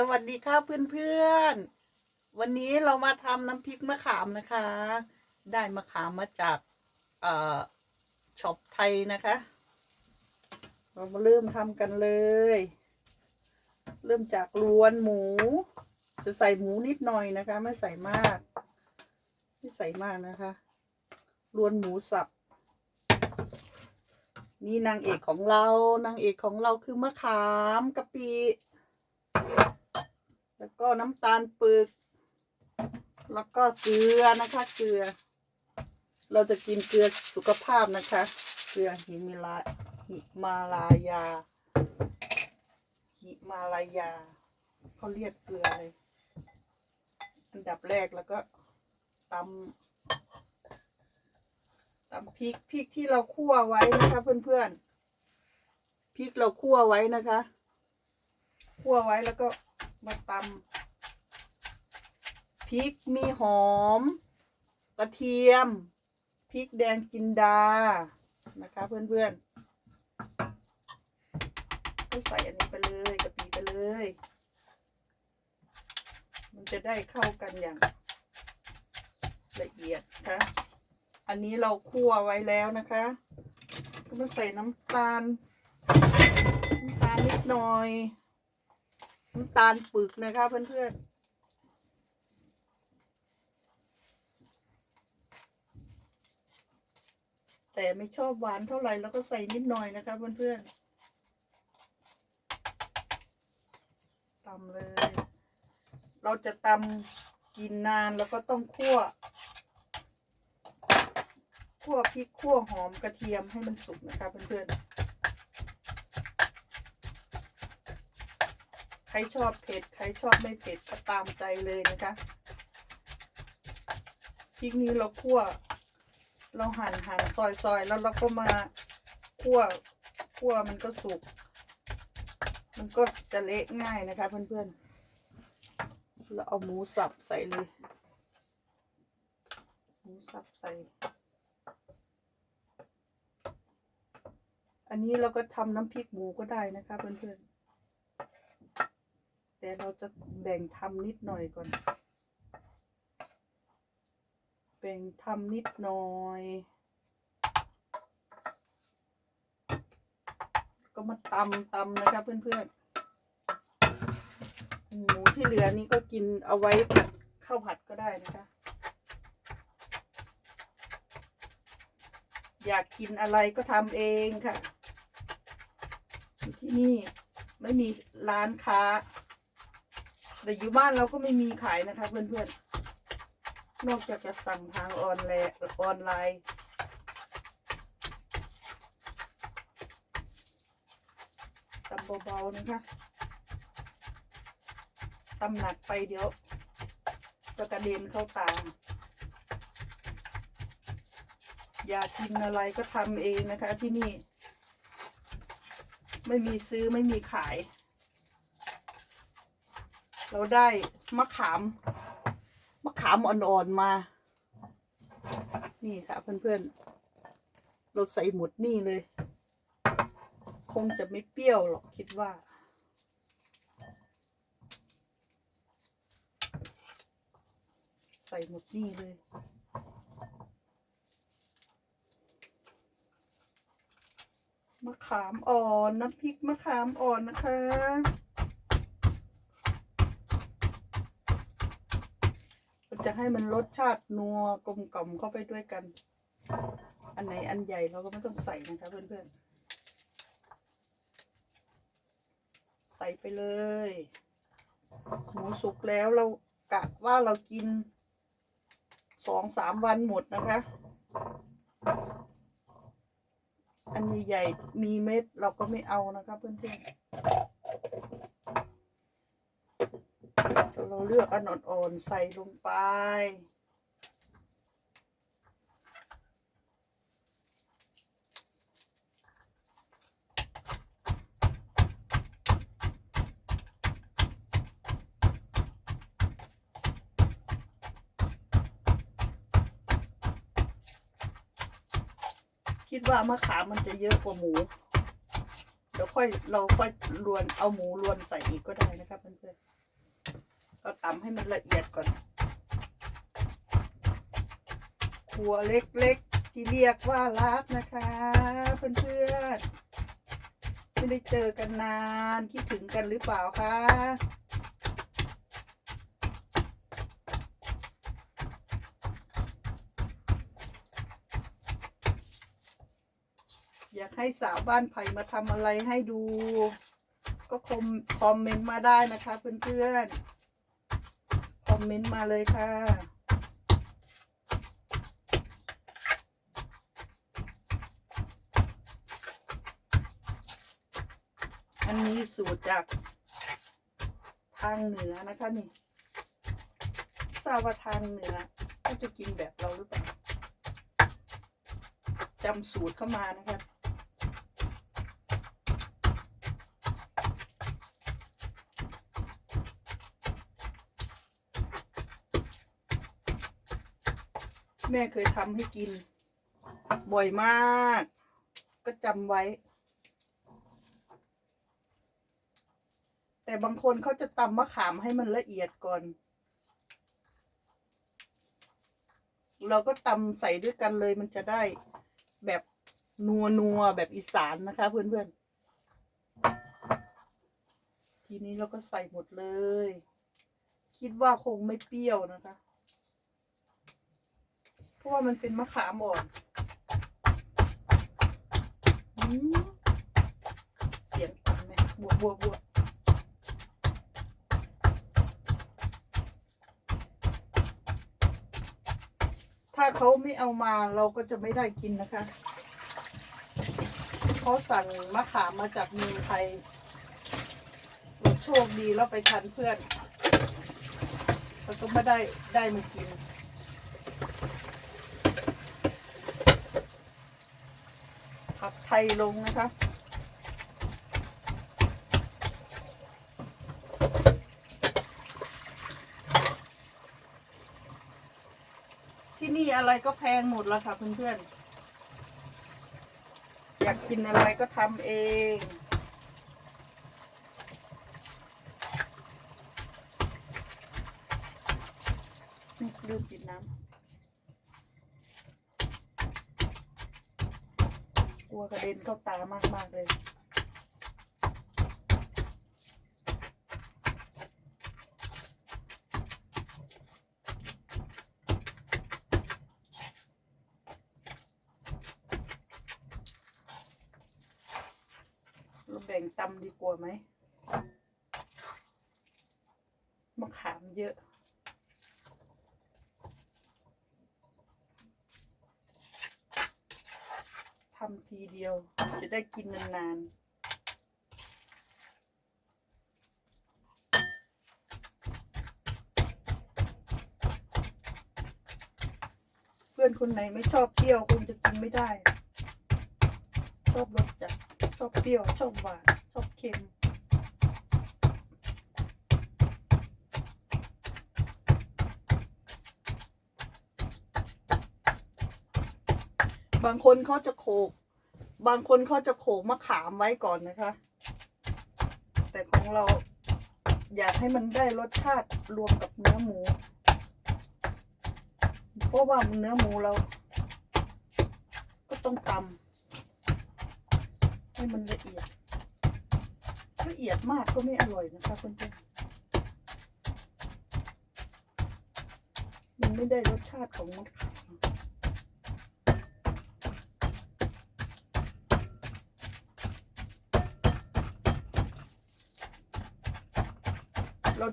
สวัสดีค่ะเพื่อนๆ วันนี้เรามาทำน้ำพริกมะขามนะคะ ได้มะขามมาจากเอ่อช็อปไทยนะคะ เรามาเริ่มทำกันเลย เริ่มจากลวนหมู จะใส่หมูนิดหน่อยนะคะ ไม่ใส่มาก ไม่ใส่มากนะคะลวนหมูสับนี่นางเอกของเรา นางเอกของเราคือมะขามกะปิ แล้วก็น้ำตาลปึก แล้วก็เกลือนะคะเกลือ เราจะกินเกลือสุขภาพนะคะ เกลือหิมิลาหิมาลายา หิมาลายาเขาเรียกเกลือเลย อันดับแรกแล้วก็ตำตำพริกพริกที่เราคั่วไว้นะคะเพื่อนๆพริกเราคั่วไว้นะคะ คั่วไว้แล้วก็มาตำพริกมีหอม กระเทียมพริกแดงจินดานะคะเพื่อนๆ ก็ใส่อันนี้ไปเลยกะปิไปเลย มันจะได้เข้ากันอย่างละเอียดนะคะอันนี้เราคั่วไว้แล้วนะคะ ก็มาใส่น้ำตาล น้ำตาลนิดหน่อย น้ำตาลปึกนะคะเพื่อนๆแต่ไม่ชอบหวานเท่าไหร่แล้วก็ใส่นิดหน่อยนะคะเพื่อนๆตำเลย เราจะตำกินนานแล้วก็ต้องคั่ว คั่วพริกคั่วหอมกระเทียมให้มันสุกนะคะเพื่อนๆ ใค รชอบเผ็ด ใครชอบไม่เผ็ดก็ตามใจเลยนะคะพริกนี้เราคั่ว เราหั่นหั่นซอยซอยแล้วเราก็มาคั่วคั่วมันก็สุก มันก็จะเละง่ายนะคะ เพื่อนๆเราเอาหมูสับใส่เลย หมูสับใส่ อันนี้เราก็ทำน้ำพริกหมูก็ได้นะคะ เพื่อนๆ แต่เราจะแบ่งทำนิดหน่อยก่อน แบ่งทำนิดหน่อย ก็มาตำตำนะคะเพื่อนๆ หมูที่เหลือนี้ก็กินเอาไว้ผัดข้าวผัดก็ได้นะคะ อยากกินอะไรก็ทำเองค่ะ ที่นี่ไม่มีร้านค้า แต่อยู่บ้านเราก็ไม่มีขายนะคะ เพื่อนๆ นอกจากจะสั่งทางออนไลน์ออนไลน์ตำเบาๆนะคะตำหนักไปเดี๋ยวจะกระเด็นเข้าตาอยากกินอะไรก็ทำเองนะคะที่นี่ ไม่มีซื้อไม่มีขาย เราได้มะขาม มะขามอ่อนๆมา นี่ค่ะเพื่อนๆ เราใส่หมดนี่เลย คงจะไม่เปรี้ยวหรอกคิดว่า ใส่หมดนี่เลยมะขามอ่อน น้ำพริกมะขามอ่อนนะคะมัน จะให้มันรสชาตินัวกลมกล่อมเข้าไปด้วยกัน อันไหนอันใหญ่เราก็ไม่ต้องใส่นะคะเพื่อนๆ ใส่ไปเลย หมูสุกแล้วเรากะว่าเรากินสองสามวันหมดนะคะ อันใหญ่ๆมีเม็ดเราก็ไม่เอานะคะเพื่อนๆ เราเลือกอันอ่อนๆใส่ลงไปคิดว่ามะขามมันจะเยอะกว่าหมู เดี๋ยวค่อยเราค่อยรวนเอาหมูรวนใส่อีกก็ได้นะคะเพื่อนๆ เราตำให้มันละเอียดก่อนหัวเล็กๆ ที่เรียกว่ารักนะคะ เพื่อนๆ ไม่ได้เจอกันนาน คิดถึงกันหรือเปล่าคะอยากให้สาวบ้านไผ่มาทำอะไรให้ดู ก็คอมคอมเมนต์มาได้นะคะเพื่อนๆ อมเมนต์มาเลยค่ะอันนี้สูตรจากทางเหนือนะคะนี่ทราบว่าทางเหนือก็จะกินแบบเราหรือเปล่าจำสูตรเข้ามานะคะ แม่เคยทำให้กิน บ่อยมาก ก็จำไว้ แต่บางคนเขาจะตำมะขามให้มันละเอียดก่อน เราก็ตำใส่ด้วยกันเลยมันจะได้แบบนัวนัวแบบอีสานนะคะ เพื่อนๆ ทีนี้เราก็ใส่หมดเลย คิดว่าคงไม่เปรี้ยวนะคะ ราะว่ามันเป็นมะขามอ่อนเสียงตันไหมบวกบวกบวกถ้าเขาไม่เอามาเราก็จะไม่ได้กินนะคะเขาสั่งมะขามมาจากเมืองไทยโชคดีแล้วไปทันเพื่อนเราก็ไม่ได้ได้มากิน ผัด ไทยลงนะคะ ที่นี่อะไรก็แพงหมดแล้วค่ะเพื่อนๆ อยากกินอะไรก็ทำเองนี่ลืมปิดน้ำ กลัวกระเด็นเข้าตามากๆเลย เราแบ่งตำดีกว่าไหมมะขามเยอะ ทำทีเดียว จะได้กินนานๆเพื่อนคนไหนไม่ชอบเปรี้ยวคงจะกินไม่ได้ ชอบรสจัดชอบเปรี้ยว ชอบหวาน ชอบเค็ม บางคนเขาจะโขก บางคนเขาจะโขกมะขามไว้ก่อนนะคะ แต่ของเราอยากให้มันได้รสชาติรวมกับเนื้อหมู เพราะว่าเนื้อหมูเรา ก็ต้องตำให้มันละเอียดละเอียดมากก็ไม่อร่อยนะคะเพื่อนๆมันไม่ได้รสชาติของมะขาม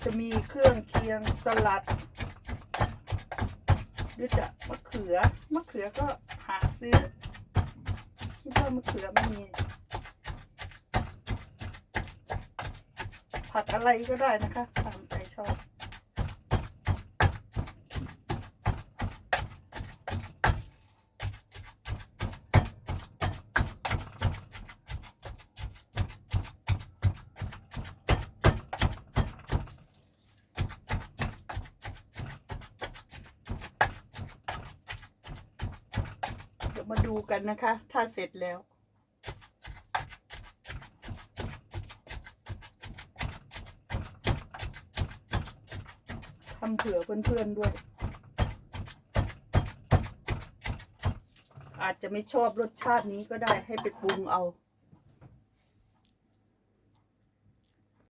จะมีเครื่องเคียงสลัดหรือจะมะเขือมะเขือก็หาซื้อคิดว่ามะเขือไม่มี ผักอะไรก็ได้นะคะตามใจชอบ เดูกันนะคะ ถ้าเสร็จแล้ว ทำเผื่อเพื่อนๆด้วย อาจจะไม่ชอบรสชาตินี้ก็ได้ให้ไปปรุงเอา